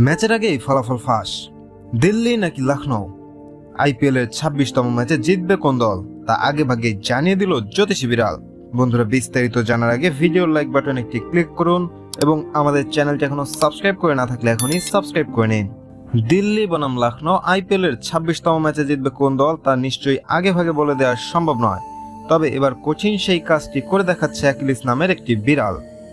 ম্যাচের আগেই ফলাফল ফাঁস। দিল্লি নাকি লখনৌ? আইপিএল এর ছাব্বিশতম ম্যাচে জিতবে কোন দল? তা আগে ভাগে জানিয়ে দিল জ্যোতিষী বিড়াল। বন্ধুরা, বিস্তারিত জানার আগে ভিডিওর লাইক বাটন একটি ক্লিক করুন এবং আমাদের চ্যানেলটি এখনও সাবস্ক্রাইব করে না থাকলে এখনই সাবস্ক্রাইব করে নিন। দিল্লি বনাম লখনৌ আইপিএল এর ছাব্বিশতম ম্যাচে জিতবে কোন দল তা নিশ্চয়ই আগে ভাগে বলে দেওয়া সম্ভব নয়। তবে এবার কঠিন সেই কাজটি করে দেখাচ্ছে অ্যাকিলিস নামের একটি বিড়াল।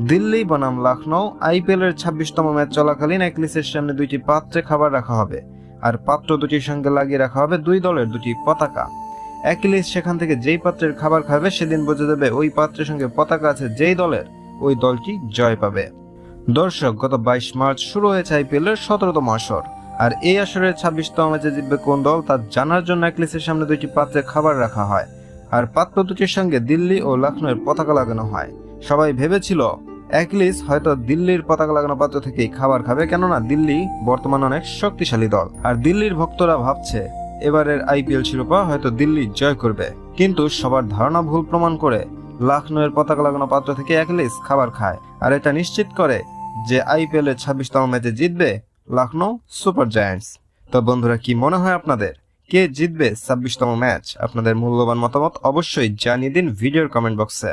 দিল্লি, বনাম লখনৌ আইপিএল এর ছাব্বিশতম ম্যাচ চলাকালীন একলিসের সামনে দুইটি পাত্রে খাবার রাখা হবে। আর পাত্র দুটির সঙ্গে লাগিয়ে রাখা হবে দুই দলের দুটি পতাকা। অ্যাকিলিস সেখান থেকে যেই পাত্রের খাবার খাবে, সেদিন বুঝে দেবে ওই পাত্রের সঙ্গে পতাকা আছে যেই দলের, ওই দলটি জয় পাবে। দর্শক, গত বাইশ মার্চ শুরু হয়েছে আইপিএল এর সতেরোতম আসর। আর এই আসরের ছাব্বিশতম ম্যাচে জিতবে কোন দল, তা জানার জন্য অ্যাকিলিসের সামনে দুইটি পাত্রে খাবার রাখা হয়। আর পাত্র দুটির সঙ্গে দিল্লি ও লখনৌয়ের পতাকা লাগানো হয়। সবাই ভেবেছিল অ্যাকলিস হয়তো দিল্লির পতাকা লাগানো পাত্র থেকেই খাবার খাবে, কেননা দিল্লি বর্তমানে অনেক শক্তিশালী দল। আর দিল্লির ভক্তরা ভাবছে, এবারের আইপিএল শিরোপা হয়তো দিল্লি জয় করবে। কিন্তু সবার ধারণা ভুল প্রমাণ করে লখনৌয়ের পতাকা লাগানো পাত্র থেকে অ্যাকলিস খাবার খায়। আর এটা নিশ্চিত করে যে আইপিএল এর ছাব্বিশতম ম্যাচে জিতবে লখনৌ সুপার জায়ান্টস। তো বন্ধুরা, কি মনে হয় আপনাদের? কে জিতবে ছাব্বিশতম ম্যাচ? আপনাদের মূল্যবান মতামত অবশ্যই জানিয়ে দিন ভিডিওর কমেন্ট বক্সে।